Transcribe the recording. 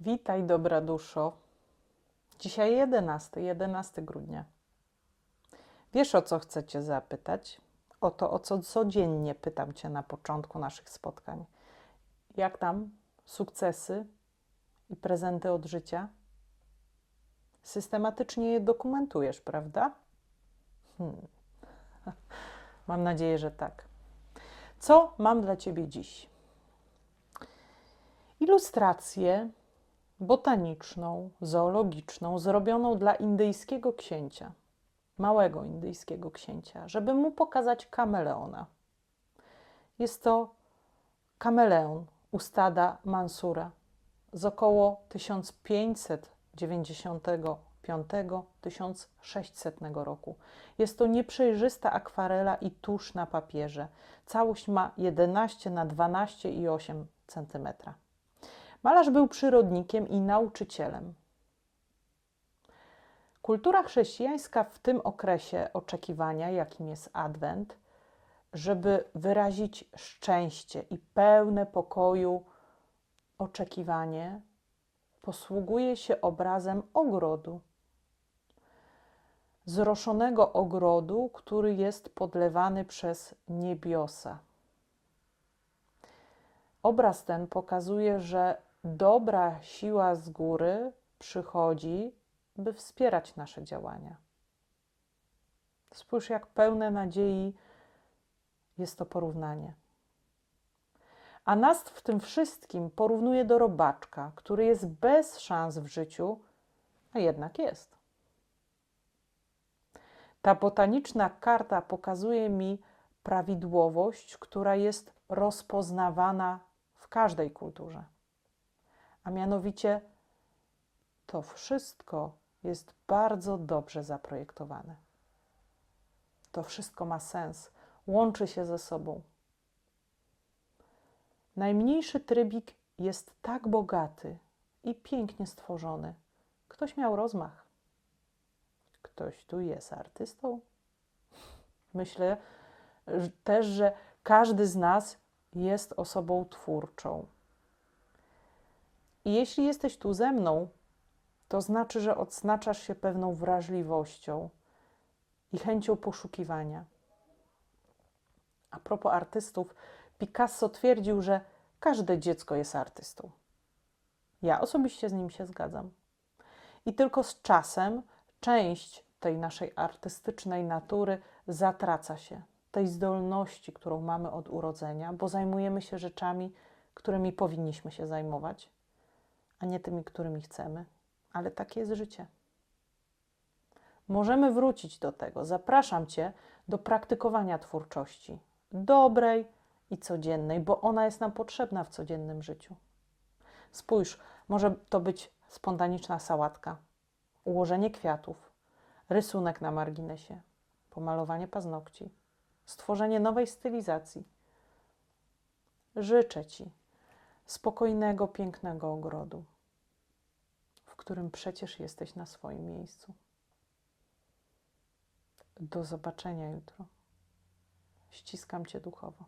Witaj, dobra duszo. Dzisiaj 11, 11 grudnia. Wiesz, o co chcę Cię zapytać? O to, o co codziennie pytam Cię na początku naszych spotkań. Jak tam sukcesy i prezenty od życia? Systematycznie je dokumentujesz, prawda? Hmm. Mam nadzieję, że tak. Co mam dla Ciebie dziś? Ilustrację botaniczną, zoologiczną, zrobioną dla indyjskiego księcia, małego indyjskiego księcia, żeby mu pokazać kameleona. Jest to kameleon u stada Mansura z około 1595-1600 roku. Jest to nieprzejrzysta akwarela i tusz na papierze. Całość ma 11 na 12,8 cm. Malarz był przyrodnikiem i nauczycielem. Kultura chrześcijańska w tym okresie oczekiwania, jakim jest Adwent, żeby wyrazić szczęście i pełne pokoju oczekiwanie, posługuje się obrazem ogrodu. Zroszonego ogrodu, który jest podlewany przez niebiosa. Obraz ten pokazuje, że dobra siła z góry przychodzi, by wspierać nasze działania. Spójrz, jak pełne nadziei jest to porównanie. A nas w tym wszystkim porównuje do robaczka, który jest bez szans w życiu, a jednak jest. Ta botaniczna karta pokazuje mi prawidłowość, która jest rozpoznawana w każdej kulturze. A mianowicie to wszystko jest bardzo dobrze zaprojektowane. To wszystko ma sens, łączy się ze sobą. Najmniejszy trybik jest tak bogaty i pięknie stworzony. Ktoś miał rozmach. Ktoś tu jest artystą. Myślę też, że każdy z nas jest osobą twórczą. I jeśli jesteś tu ze mną, to znaczy, że odznaczasz się pewną wrażliwością i chęcią poszukiwania. A propos artystów, Picasso twierdził, że każde dziecko jest artystą. Ja osobiście z nim się zgadzam. I tylko z czasem część tej naszej artystycznej natury zatraca się, tej zdolności, którą mamy od urodzenia, bo zajmujemy się rzeczami, którymi powinniśmy się zajmować a nie tymi, którymi chcemy, ale takie jest życie. Możemy wrócić do tego. Zapraszam Cię do praktykowania twórczości dobrej i codziennej, bo ona jest nam potrzebna w codziennym życiu. Spójrz, może to być spontaniczna sałatka, ułożenie kwiatów, rysunek na marginesie, pomalowanie paznokci, stworzenie nowej stylizacji. Życzę Ci spokojnego, pięknego ogrodu, w którym przecież jesteś na swoim miejscu. Do zobaczenia jutro. Ściskam Cię duchowo.